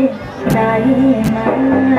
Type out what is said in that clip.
ใจได้ไหม